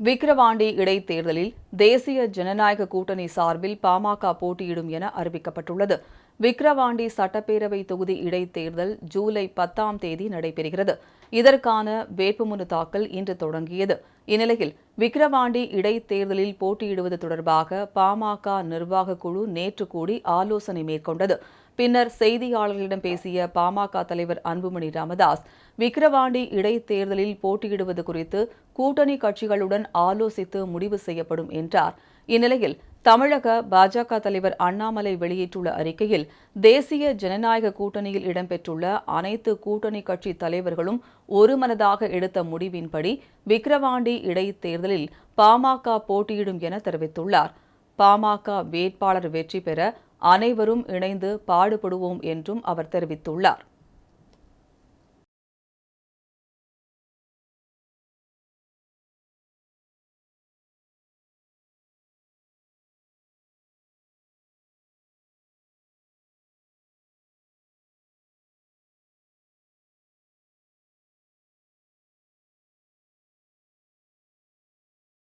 விக்கிரவாண்டி இடைத்தேர்தலில் தேசிய ஜனநாயக கூட்டணி சார்பில் பாமக போட்டியிடும் என அறிவிக்கப்பட்டுள்ளது. விக்கிரவாண்டி சட்டப்பேரவை தொகுதி இடைத்தேர்தல் ஜூலை பத்தாம் தேதி நடைபெறுகிறது. இதற்கான வேட்புமனு தாக்கல் இன்று தொடங்கியது. இந்நிலையில் விக்கிரவாண்டி இடைத்தேர்தலில் போட்டியிடுவது தொடர்பாக பாமக நிர்வாக குழு நேற்று கூடி ஆலோசனை மேற்கொண்டது. பின்னர் செய்தியாளர்களிடம் பேசிய பாமக தலைவர் அன்புமணி ராமதாஸ் விக்கிரவாண்டி இடைத்தேர்தலில் போட்டியிடுவது குறித்து கூட்டணி கட்சிகளுடன் ஆலோசித்து முடிவு செய்யப்படும் என்றார். இந்நிலையில் தமிழக பாஜக தலைவர் அண்ணாமலை வெளியிட்டுள்ள அறிக்கையில் தேசிய ஜனநாயக கூட்டணியில் இடம்பெற்றுள்ள அனைத்து கூட்டணி கட்சி தலைவர்களும் ஒருமனதாக எடுத்த முடிவின்படி விக்கிரவாண்டி இடைத்தேர்தலில் பாமக போட்டியிடும் என தெரிவித்துள்ளார். பாமக வேட்பாளர் வெற்றி பெற அனைவரும் இணைந்து பாடுபடுவோம் என்றும் அவர் தெரிவித்துள்ளார்.